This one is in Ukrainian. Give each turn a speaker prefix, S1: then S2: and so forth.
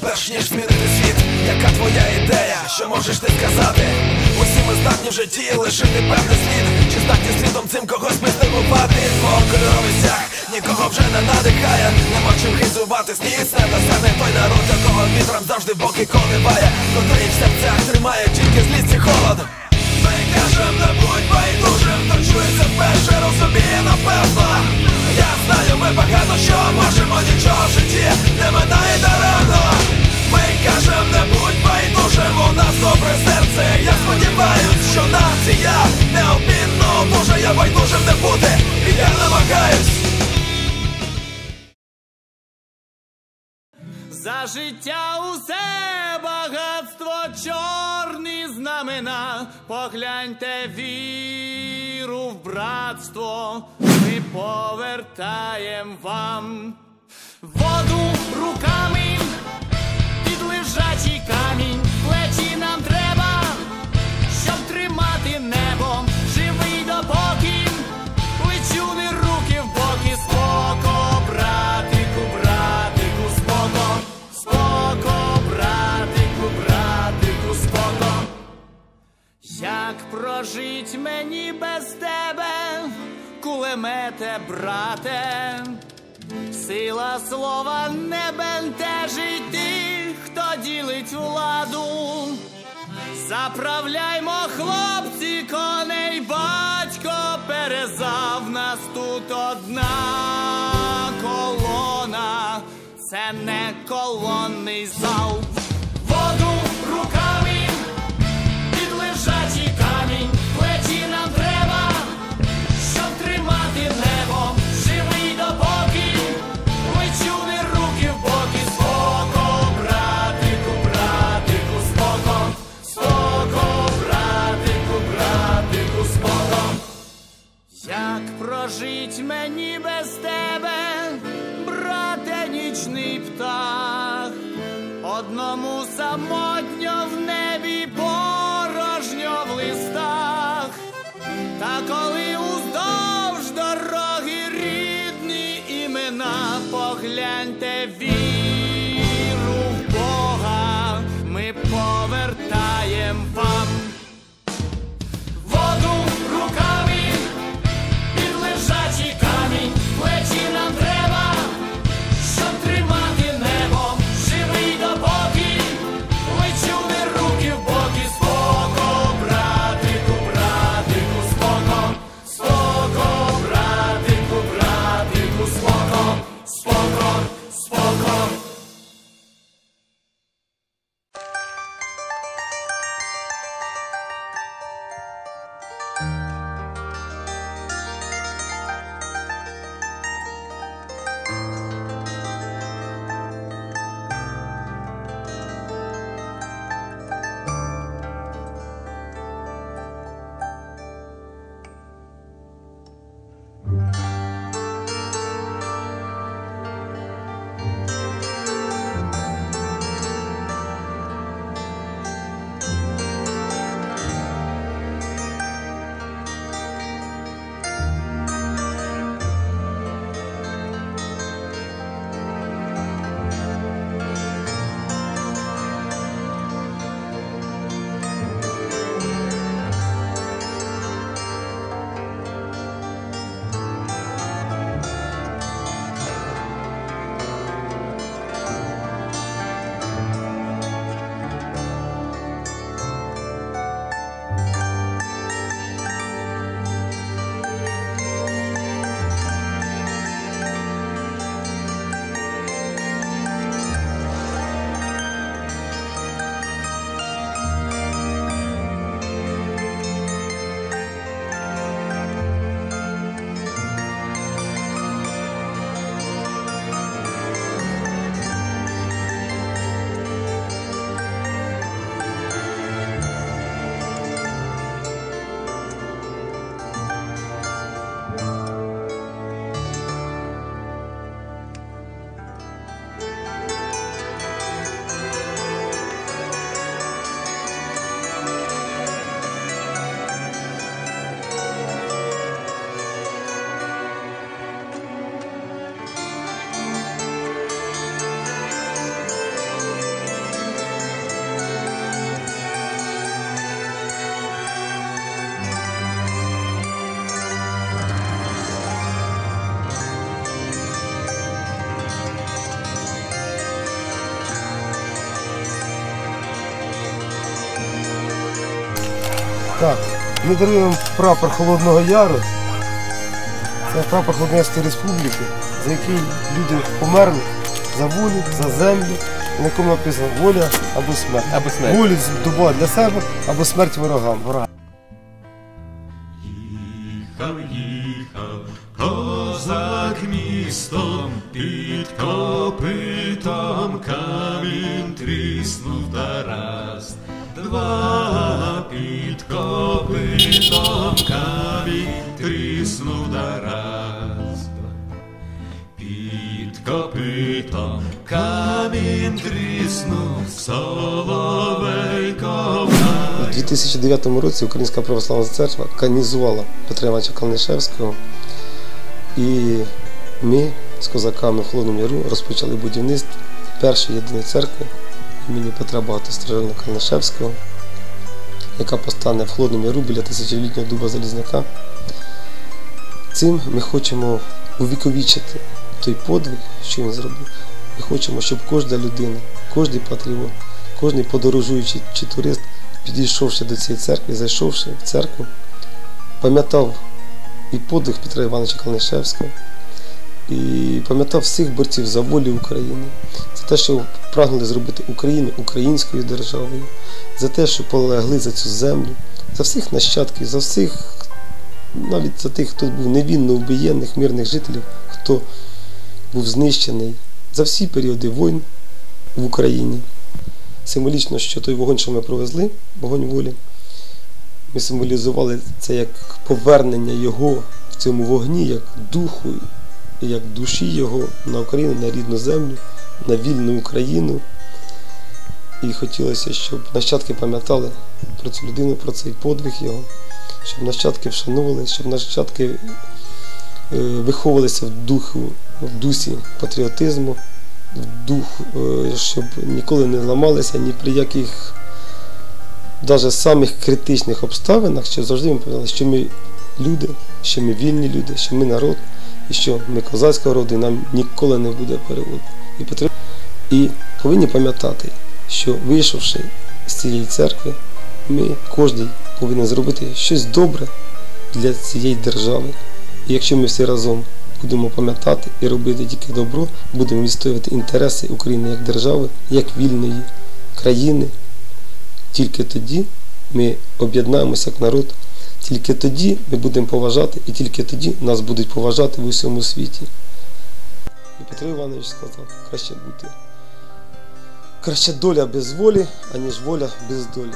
S1: перш ніж змінити світ. Яка твоя ідея? Що можеш ти сказати? Усі ми здатні в житті лишити певний слід. Чи здатні слідом цим когось ми здивувати? кольоровий сяг нікого вже не надихає. Нема чим хизуватись, ні себе стане той народ, якого вітром завжди боки коливає. Котрий в серцях сподіваюсь, що нація неодмінно може я байдужим не бути, і я намагаюсь.
S2: За життя усе багатство, чорні знамена, погляньте віру в братство, ми повертаєм вам воду руками. Під лежачий камінь, плечі нам треба, Як прожить мені без тебе, кулемете, брате, сила слова не бентежить тих, хто ділить владу. Заправляймо, хлопці, коней, батько перезав нас тут одна колона, це не колонний зал. Як прожить мені без тебе, брате, нічний птах, одному самотньо в небі порожньо в листах, та коли уздовж дороги рідні імена, погляньте віру
S3: Так, ми даруємо прапор Холодного Яру. Це прапор Холодноярської Республіки, за який люди померли за волю, за землю, на якому написано воля або смерть.
S4: Або смерть.
S3: Волю здобула для себе або смерть ворогам. ворогам.
S1: Їхав, їхав, козак містом, під копитом камінь тріснув Тарас. Два під копитом камінь тріснув Тарас. Під копитом камінь тріснув, соловейко
S3: У 2009 році Українська православна церква канізувала Петра Івановича Калнишевського. І ми з козаками в Холодному Яру розпочали будівництво першої єдиної церкви імені Петра Багатостраждального Калнишевського, яка постане в Холодному Яру біля тисячолітнього дуба Залізняка. Цим ми хочемо увіковічити той подвиг, що він зробив. Ми хочемо, щоб кожна людина, кожен патріот, кожен подорожуючий чи турист, підійшовши до цієї церкви, зайшовши в церкву, пам'ятав і подвиг Петра Івановича Калнишевського, і пам'ятав всіх борців за волю України, за те, що прагнули зробити Україну українською державою, за те, що полегли за цю землю, за всіх нащадків, за всіх, навіть за тих, хто був невинно вбиєнних мирних жителів, хто був знищений за всі періоди війн в Україні. Символічно, що той вогонь, що ми провезли, вогонь волі, ми символізували це як повернення його в цьому вогні, як духу, як душі його на Україну, на рідну землю, на вільну Україну. І хотілося, щоб нащадки пам'ятали про цю людину, про цей подвиг його, щоб нащадки вшановували, щоб нащадки е, виховувалися в духу, в дусі патріотизму, в дух, е, щоб ніколи не ламалися ні при яких навіть самих критичних обставинах, що завжди ми пам'ятали, що ми люди, що ми вільні люди, що ми народ, і що ми козацького роду, нам ніколи не буде переводу. І, потрібно- і повинні пам'ятати, що вийшовши з цієї церкви, ми кожен повинен зробити щось добре для цієї держави. І якщо ми всі разом будемо пам'ятати і робити тільки добро, будемо відстоювати інтереси України як держави, як вільної країни, тільки тоді ми об'єднаємося як народ, тільки тоді ми будемо поважати, і тільки тоді нас будуть поважати в усьому світі. І Петро Іванович сказав, краще бути. Краще доля без волі, аніж воля без долі.